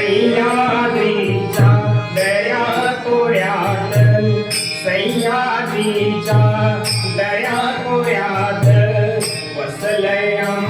सह्याद्रीचा दया कोयात सह्याद्रीचा दया कोयात वसलया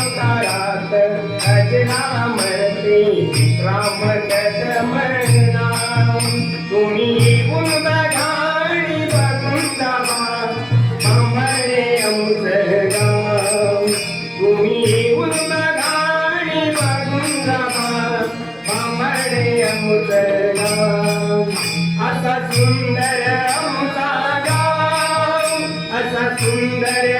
अवतारात रचना म्हणते विश्राम म्हणा तुम्ही येऊन बघाणी बघून जावा आम्हाने आमचं तुम्ही येऊन बघाणी बघून सुंदर असा सुंदर